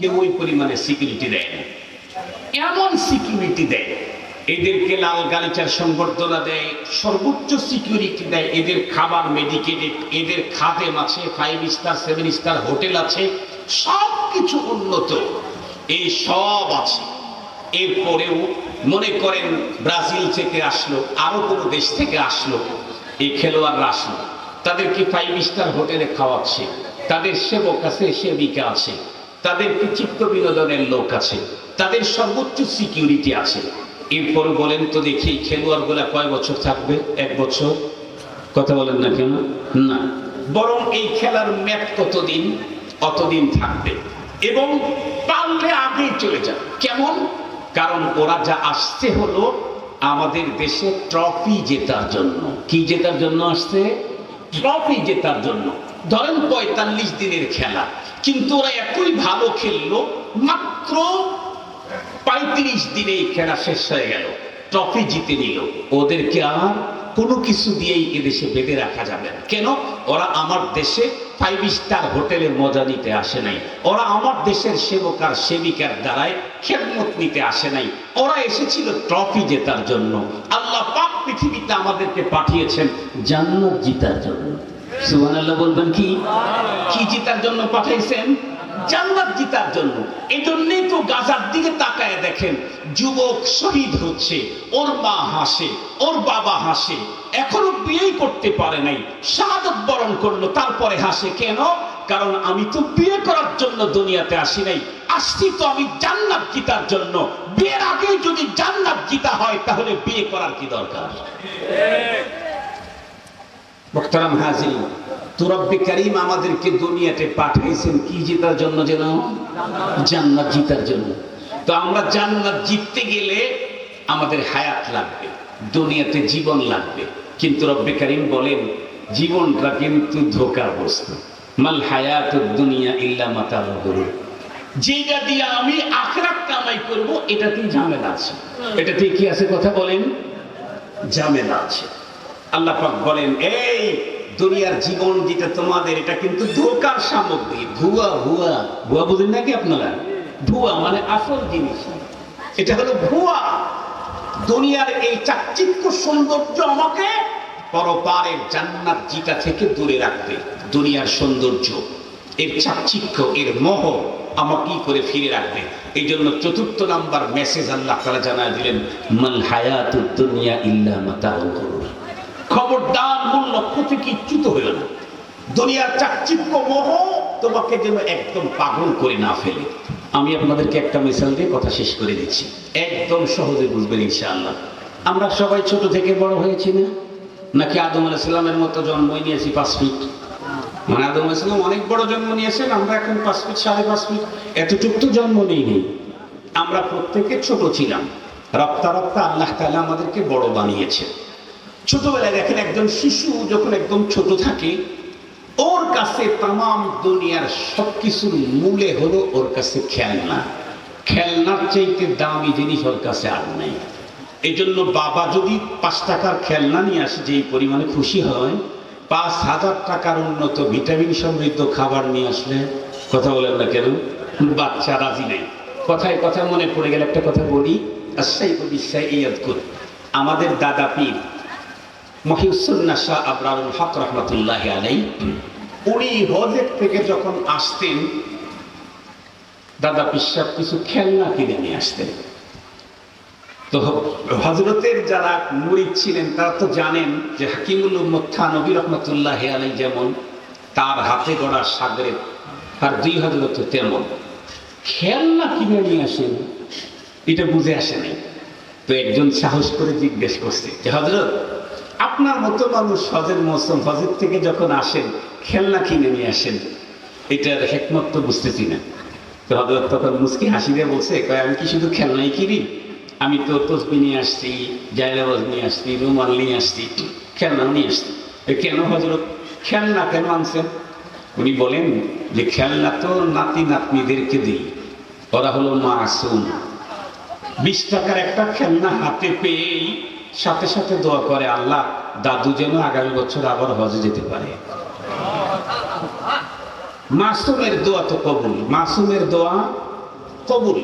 কে ওই পরিমাণে সিকিউরিটি দেয় না। এমন সিকিউরিটি দেয়, এদেরকে লাল গালিচার সংবর্ধনা দেয়, সর্বোচ্চ সিকিউরিটি দেয়, এদের খাবার মেডিকেটেড এদের খাদেম আছে five star seven star hotel আছে সব কিছু উন্নত। এই সব আছে। এরপরেও মনে করেন ব্রাজিল থেকে আসলো, আরও কোনো দেশ থেকে আসলো, এই খেলোয়াড়রা আসলো। তাদেরকে ফাইভ স্টার হোটেলে খাওয়াচ্ছে, তাদের সেবক আছে, সেবিকা আছে। তাদেরকে চিত্ত বিনোদনের লোক আছে, তাদের সর্বোচ্চ সিকিউরিটি আছে। এরপর বলেন তো দেখি খেলোয়াড়গুলা কয় বছর থাকবে? এক বছর? কথা বলেন না কেন? না। বরং এই খেলার ম্যাপ কতদিন? অতদিন থাকবে। এবং পারলে আগেই চলে যাবে। কেমন? কারণ ওরা যা আসছে হলো আমাদের দেশে ট্রফি জেতার জন্য। কি জেতার জন্য আসছে? ট্রফি জেতার জন্য। ধরেন পঁয়তাল্লিশ দিনের খেলা। কিন্তু ওরা এতই ভালো খেললো, মাত্র পঁয়ত্রিশ দিনে এই খেলা শেষ হয়ে গেল। ট্রফি জিতে নিল। ওদেরকে আর কোনো কিছু দিয়েই এদেশে বেঁধে রাখা যাবে না। কেন? ওরা আমার দেশে ফাইভ স্টার হোটেলে মজা নিতে আসে নাই। ওরা আমার দেশের সেবক আর সেবিকার দ্বারাই খেদমত নিতে আসে নাই। ওরা এসেছিল ট্রফি জেতার জন্য। আল্লাহ পাক পৃথিবীতে আমাদেরকে পাঠিয়েছেন জান্নাত জিতার জন্য। সুবহানাল্লাহ বলবেন কি? কি জিতার জন্য পাঠাইছেন? জান্নাত জিতার জন্য। এই জন্যই তো গাজার দিকে তাকায় দেখেন, যুবক শহীদ হচ্ছে, ওর মা হাসে, ওর বাবা হাসে, এখনও বিয়েই করতে পারে নাই, শাহাদত বরণ করল, তারপরে হাসে কেন? কারণ আমি তো বিয়ে করার জন্য দুনিয়াতে আসি নাই, আসছি তো আমি জান্নাত জিতার জন্য। বিয়ের আগে যদি জান্নাত জিতা হয়, তাহলে বিয়ে করার কি দরকার? মোখতারাম হাজির তুরব্বি করিম আমাদেরকে দুনিয়াতে পাঠাইছেন কি জেতার জন্য যেন? জান্নাত জিতার জন্য। তো আমরা জান্নাত জিততে গেলে আমাদের হায়াত লাগবে, দুনিয়াতে জীবন লাগবে। কিন্তু রব্বি করিম বলেন, জীবনটা কিন্তু ধোকার বস্তু। মাল হায়াত দুনিয়া ইল্লা মাতাল গুরুর। যেটা দিয়ে আমি আখরাত কামাই করব, এটাতেই ঝামেলা আছে। এটাতে কি আছে কথা বলেন? ঝামেলা আছে। আল্লাহ পাক বলেন এই দুনিয়ার জীবন যেটা তোমাদের এটা কিন্তু ধোকার সামগ্রী। ভুয়া ভুয়া ভুয়া বুঝেন নাকি আপনারা? ভুয়া মানে আসল জিনিস। এটা হলো ভুয়া দুনিয়ার এই চাকচিক্য সৌন্দর্য আমাকে পরপারের জান্নাত জিটা থেকে দূরে রাখবে। দুনিয়ার সৌন্দর্য এর চাকচিক্য এর মোহ আমাকে করে ফিরে রাখবে? এই জন্য চতুর্থ নাম্বার মেসেজ আল্লাহ তারা জানায় দিলেন মাল হায়াতুদ দুনিয়া ইল্লা গুরুর খবরদার মূল লক্ষ্য থেকে ইচ্যুত হইল না। দুনিয়ার চাকচিক্য মোহ তোমাকে যেন একদম পাগল করে না ফেলে। আমি আপনাদেরকে একটা মিসাল দিয়ে কথা শেষ করে দিচ্ছি। একদম সহজে বুঝবেন ইনশাআল্লাহ। আমরা সবাই ছোট থেকে বড় হয়েছি না? নাকি আদম আলাইসাল্লামের মতো জন্মই নিয়েছি পাঁচ ফিট? মানে আদম আলাইসাল্লাম অনেক বড় জন্ম নিয়েছেন, আমরা এখন পাঁচ ফিট, সাড়ে পাঁচ ফিট। এতটুক তো জন্ম নেইনি আমরা প্রত্যেকে ছোট ছিলাম। রপ্তা রপ্তা আল্লাহ তাআলা আমাদেরকে বড় বানিয়েছে ছোটবেলায় দেখেন একজন শিশু যখন একদম ছোট থাকে, ওর কাছে তাম দুনিয়ার সবকিছুর মূলে হলো ওর কাছে খেলনা। খেলনার চাইতে দামি জিনিস ওর কাছে আর নাই। এই জন্য বাবা যদি পাঁচ টাকার খেলনা নিয়ে আসে, যেই পরিমাণে খুশি হয়, পাঁচ হাজার টাকার উন্নত ভিটামিন সমৃদ্ধ খাবার নিয়ে আসলে কথা বলেন না কেন? বাচ্চা রাজি নেই। কথায় কথা মনে পড়ে গেলে একটা কথা বলি বিশ্বাই ইয়াদ করি। আমাদের দাদা পীর মহিউসুন্না শাহ আবরারুল হক রহমতুল্লাহ আলাই উনি হজের থেকে যখন আসতেন, দাদা পিসাব কিছু খেলনা কিনে নিয়ে আসতেন। তো হজরতের যারা মুরিদ ছিলেন, তারা তো জানেন যে হাকিমুল খান নবী রহমতুল্লাহ আলাই যেমন, তার হাতে গড়া সাগরের আর দুই হজরত তেমন। খেলনা কিনে নিয়ে আসেন, এটা বুঝে আসে নাই। তো একজন সাহস করে জিজ্ঞেস করছে যে হজরত আপনার মতো মানুষ হজের মৌসুম, হজের থেকে যখন আসেন, খেলনা কিনে নিয়ে আসেন, এটার হেকমত বুঝতেছি না। তো হজরত তখন মুসকি হাসি দিয়ে বলছে, কয়, আমি কি শুধু খেলনাই কিনি? আমি তো তসবি নিয়ে আসছি জায়রাবাজ নিয়ে আসছি, রুমাল নিয়ে আসছি, খেলনাও নিয়ে আসছি। কেন হজরত খেলনা কেন আনছেন? উনি বলেন যে, খেলনা তো নাতি নাতনিদেরকে দিই, ওরা হলো মা মাসুম। বিশ টাকার একটা খেলনা হাতে পেয়েই সাথে সাথে দোয়া করে, আল্লাহ, দাদু যেন আগামী বছর আবার হজে যেতে পারে। মাসুমের দোয়া তো কবুল, মাসুমের দোয়া কবুল।